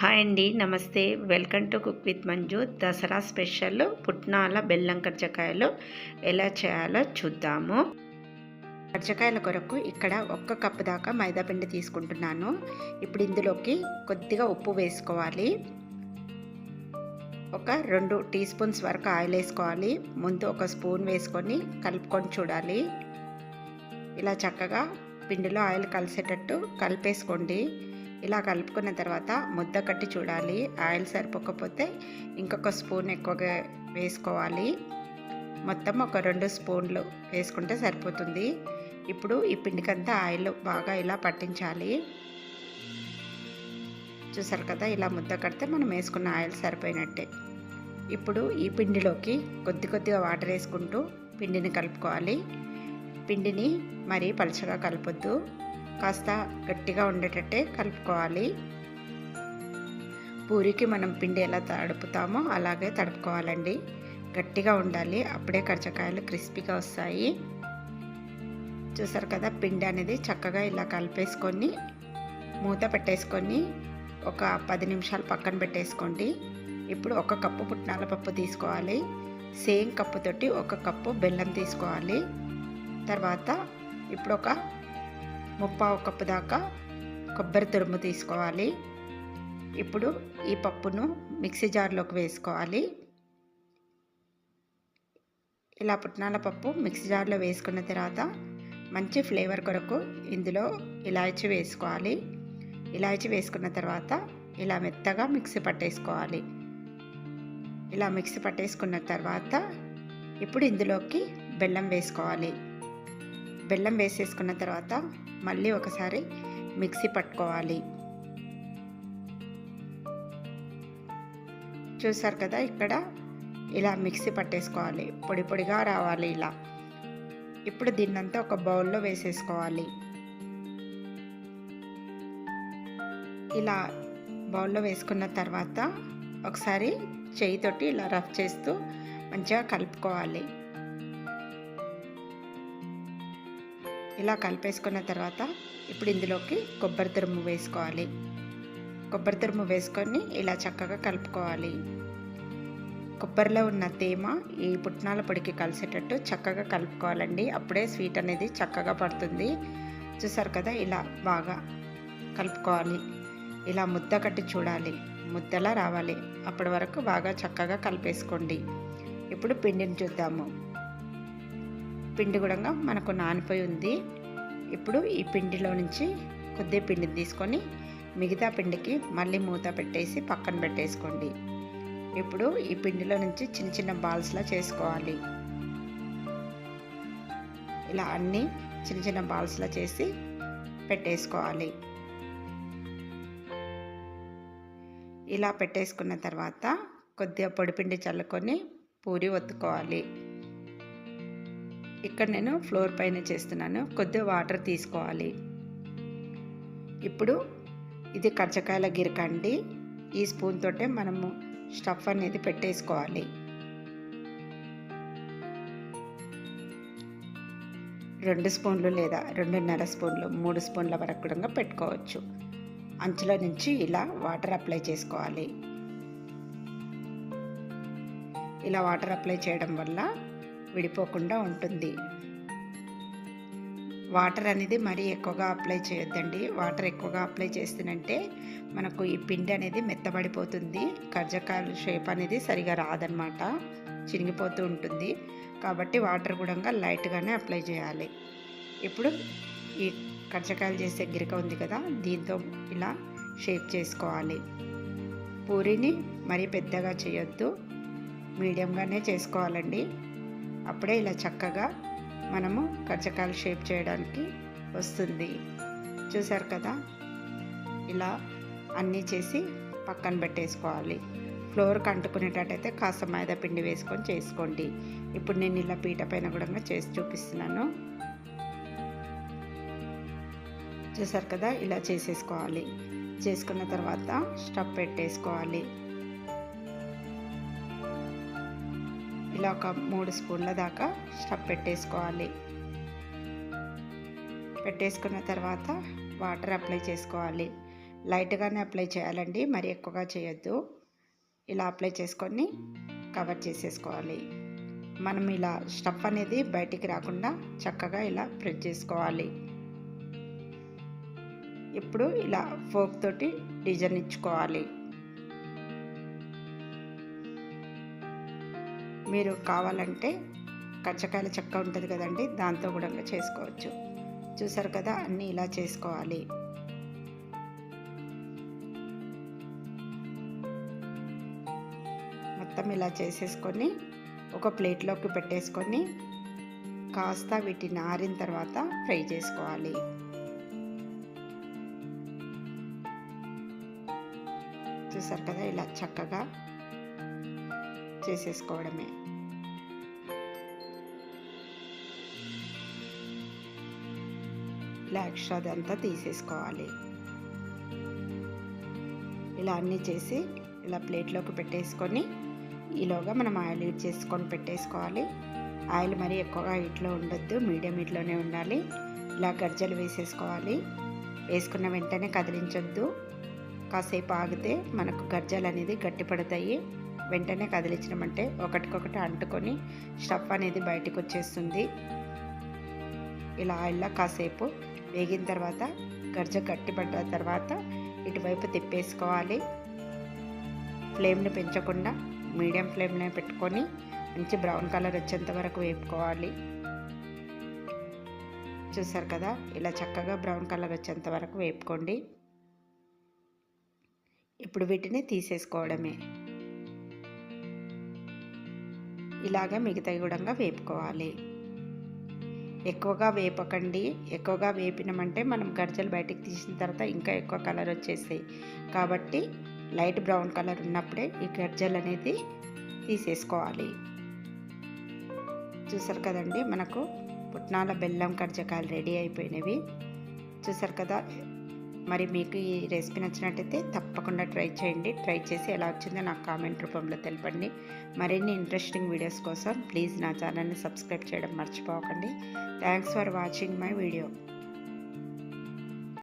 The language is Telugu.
హాయ్ అండి నమస్తే. Welcome to cook with Manju. Dasara special పుట్నాల బెల్లం కర్జకాయలు ఎలా చేయాలో చూద్దాము. కర్జకాయల కొరకు ఇక్కడ ఒక్క కప్పు దాకా మైదాపిండి తీసుకుంటున్నాను. ఇప్పుడు ఇందులోకి కొద్దిగా ఉప్పు వేసుకోవాలి. ఒక రెండు టీ స్పూన్స్ వరకు ఆయిల్ వేసుకోవాలి. ముందు ఒక స్పూన్ వేసుకొని కలుపుకొని చూడాలి. ఇలా చక్కగా పిండిలో ఆయిల్ కలిసేటట్టు కలిపేసుకోండి. ఇలా కలుపుకున్న తర్వాత ముద్ద కట్టి చూడాలి. ఆయిల్ సరిపోకపోతే ఇంకొక స్పూన్ ఎక్కువగా వేసుకోవాలి. మొత్తం ఒక రెండు స్పూన్లు వేసుకుంటే సరిపోతుంది. ఇప్పుడు ఈ పిండికంతా ఆయిల్ బాగా ఇలా పట్టించాలి. చూసారు కదా ఇలా ముద్ద కడితే మనం వేసుకున్న ఆయిల్ సరిపోయినట్టే. ఇప్పుడు ఈ పిండిలోకి కొద్ది కొద్దిగా వాటర్ వేసుకుంటూ పిండిని కలుపుకోవాలి. పిండిని మరీ పలుచగా కలపొద్దు. కాస్త గట్టిగా ఉండేటట్టే కలుపుకోవాలి. పూరికి మనం పిండి ఎలా తడుపుతామో అలాగే తడుపుకోవాలండి. గట్టిగా ఉండాలి. అప్పుడే కరచకాయలు క్రిస్పీగా వస్తాయి. చూసారు కదా పిండి అనేది చక్కగా ఇలా కలిపేసుకొని మూత పెట్టేసుకొని ఒక పది నిమిషాలు పక్కన పెట్టేసుకోండి. ఇప్పుడు ఒక కప్పు పుట్నాల పప్పు తీసుకోవాలి. సేమ్ కప్పుతోటి ఒక కప్పు బెల్లం తీసుకోవాలి. తర్వాత ఇప్పుడు ఒక ముప్పావు కప్పు దాకా కొబ్బరి తురుము తీసుకోవాలి. ఇప్పుడు ఈ పప్పును మిక్సీ జార్లోకి వేసుకోవాలి. ఇలా పుట్నాల పప్పు మిక్సీ జార్లో వేసుకున్న తర్వాత మంచి ఫ్లేవర్ కొరకు ఇందులో ఇలాచి వేసుకోవాలి. ఇలాచి వేసుకున్న తర్వాత ఇలా మెత్తగా మిక్సీ పట్టేసుకోవాలి. ఇలా మిక్సీ పట్టేసుకున్న తర్వాత ఇప్పుడు ఇందులోకి బెల్లం వేసుకోవాలి. బెల్లం వేసేసుకున్న తర్వాత మళ్ళీ ఒకసారి మిక్సీ పట్టుకోవాలి. చూసారు కదా ఇక్కడ ఇలా మిక్సీ పట్టేసుకోవాలి. పొడి పొడిగా రావాలి ఇలా. ఇప్పుడు దీన్నంతా ఒక బౌల్లో వేసేసుకోవాలి. ఇలా బౌల్లో వేసుకున్న తర్వాత ఒకసారి చేయితోటి ఇలా రఫ్ చేస్తూ మంచిగా కలుపుకోవాలి. ఇలా కలిపేసుకున్న తర్వాత ఇప్పుడు ఇందులోకి కొబ్బరి తురుము వేసుకోవాలి. కొబ్బరి తురుము వేసుకొని ఇలా చక్కగా కలుపుకోవాలి. కొబ్బరిలో ఉన్న తేమ ఈ పుట్నాల పొడికి కలిసేటట్టు చక్కగా కలుపుకోవాలండి. అప్పుడే స్వీట్ అనేది చక్కగా పడుతుంది. చూసారు కదా ఇలా బాగా కలుపుకోవాలి. ఇలా ముద్ద కట్టి చూడాలి. ముద్దలా రావాలి. అప్పటి వరకు బాగా చక్కగా కలిపేసుకోండి. ఇప్పుడు పిండిని చూద్దాము. పిండి కూడా మనకు నానిపోయి ఉంది. ఇప్పుడు ఈ పిండిలో నుంచి కొద్ది పిండిని తీసుకొని మిగతా పిండికి మళ్ళీ మూత పెట్టేసి పక్కన పెట్టేసుకోండి. ఇప్పుడు ఈ పిండిలో నుంచి చిన్న చిన్న బాల్స్లా చేసుకోవాలి. ఇలా అన్నీ చిన్న చిన్న బాల్స్లా చేసి పెట్టేసుకోవాలి. ఇలా పెట్టేసుకున్న తర్వాత కొద్దిగా పొడిపిండి చల్లుకొని పూరి ఒత్తుకోవాలి. ఇక్కడ నేను ఫ్లోర్ పైన చేస్తున్నాను. కొద్దిగా వాటర్ తీసుకోవాలి. ఇప్పుడు ఇది కచ్చకాయల గిరక అండి. ఈ స్పూన్ తోటే మనము స్టఫ్ అనేది పెట్టేసుకోవాలి. రెండు స్పూన్లు లేదా రెండున్నర స్పూన్లు మూడు స్పూన్ల వరకు కూడా పెట్టుకోవచ్చు. అంచులో నుంచి ఇలా వాటర్ అప్లై చేసుకోవాలి. ఇలా వాటర్ అప్లై చేయడం వల్ల విడిపోకుండా ఉంటుంది. వాటర్ అనేది మరీ ఎక్కువగా అప్లై చేయొద్దండి. వాటర్ ఎక్కువగా అప్లై చేస్తున్నంటే మనకు ఈ పిండి అనేది మెత్తబడిపోతుంది. కర్జకాయల షేప్ అనేది సరిగా రాదనమాట చినిగిపోతూ ఉంటుంది. కాబట్టి వాటర్ కూడా లైట్గానే అప్లై చేయాలి. ఇప్పుడు ఈ కర్జకాయలు చేసే గిరిక ఉంది కదా దీంతో ఇలా షేప్ చేసుకోవాలి. పూరిని మరీ పెద్దగా చేయొద్దు. మీడియంగానే చేసుకోవాలండి. అప్పుడే ఇలా చక్కగా మనము కచ్చకాయలు షేప్ చేయడానికి వస్తుంది. చూసారు కదా? ఇలా అన్నీ చేసి పక్కన పెట్టేసుకోవాలి. ఫ్లోర్కి అంటుకునేటట్టయితే కాస్త మైదా పిండి వేసుకొని చేసుకోండి. ఇప్పుడు నేను ఇలా పీట పైన కూడా చేసి చూపిస్తున్నాను. చూసారు కదా? ఇలా చేసేసుకోవాలి. చేసుకున్న తర్వాత స్టవ్ పెట్టేసుకోవాలి. ఇలా ఒక మూడు స్పూన్ల దాకా స్టవ్ పెట్టేసుకోవాలి. పెట్టేసుకున్న తర్వాత వాటర్ అప్లై చేసుకోవాలి. లైట్గానే అప్లై చేయాలండి మరి ఎక్కువగా చేయొద్దు. ఇలా అప్లై చేసుకొని కవర్ చేసేసుకోవాలి. మనం ఇలా స్టఫ్ అనేది బయటికి రాకుండా చక్కగా ఇలా ప్రెస్ చేసుకోవాలి. ఇప్పుడు ఇలా ఫోక్ తోటి డిజైన్ ఇచ్చుకోవాలి. మీరు కావాలంటే కచ్చకాయల చెక్క ఉంటుంది కదండి దాంతో కూడా చేసుకోవచ్చు. చూసారు కదా అన్నీ ఇలా చేసుకోవాలి. మొత్తం ఇలా చేసేసుకొని ఒక ప్లేట్లోకి పెట్టేసుకొని కాస్త వీటిని ఆరిన తర్వాత ఫ్రై చేసుకోవాలి. చూసారు కదా ఇలా చక్కగా చేసేసుకోవడమే ఇలా ఎక్స్ట్రాదంతా తీసేసుకోవాలి. ఇలా అన్నీ చేసి ఇలా ప్లేట్లోకి పెట్టేసుకొని ఈలోగా మనం ఆయిల్ హీట్ చేసుకొని పెట్టేసుకోవాలి. ఆయిల్ మరీ ఎక్కువగా హీట్లో ఉండొద్దు మీడియం హీట్లోనే ఉండాలి. ఇలా గర్జలు వేసేసుకోవాలి. వేసుకున్న వెంటనే కదిలించొద్దు. కాసేపు ఆగితే మనకు గర్జలు అనేది గట్టిపడతాయి. వెంటనే కదిలించడమంటే ఒకటికొకటి అంటుకొని స్టఫ్ అనేది బయటకు వచ్చేస్తుంది ఇలా ఆయిల్లో కాసేపు వేగిన తర్వాత గర్జ గట్టిపడ్డ తర్వాత ఇటువైపు తిప్పేసుకోవాలి. ఫ్లేమ్ని పెంచకుండా మీడియం ఫ్లేమ్లో పెట్టుకొని మంచి బ్రౌన్ కలర్ వచ్చేంత వరకు వేపుకోవాలి. చూసారు కదా ఇలా చక్కగా బ్రౌన్ కలర్ వచ్చేంత వరకు వేపుకోండి. ఇప్పుడు వీటిని తీసేసుకోవడమే. ఇలాగే మిగతా కూడా వేపుకోవాలి. ఎక్కువగా వేపకండి. ఎక్కువగా వేపినామంటే మనం గర్జలు బయటికి తీసిన తర్వాత ఇంకా ఎక్కువ కలర్ వచ్చేస్తాయి. కాబట్టి లైట్ బ్రౌన్ కలర్ ఉన్నప్పుడే ఈ గర్జలు అనేది తీసేసుకోవాలి. చూసారు కదండి మనకు పుట్నాల బెల్లం కర్జకాయలు రెడీ అయిపోయినవి. చూసారు కదా మరి మీకు ఈ రెసిపీ నచ్చినట్టయితే తప్పకుండా ట్రై చేయండి. ట్రై చేసి ఎలా వచ్చిందో నాకు కామెంట్ రూపంలో తెలపండి. మరిన్ని ఇంట్రెస్టింగ్ వీడియోస్ కోసం ప్లీజ్ నా ఛానల్ని సబ్స్క్రైబ్ చేయడం మర్చిపోకండి. Thanks for watching my video.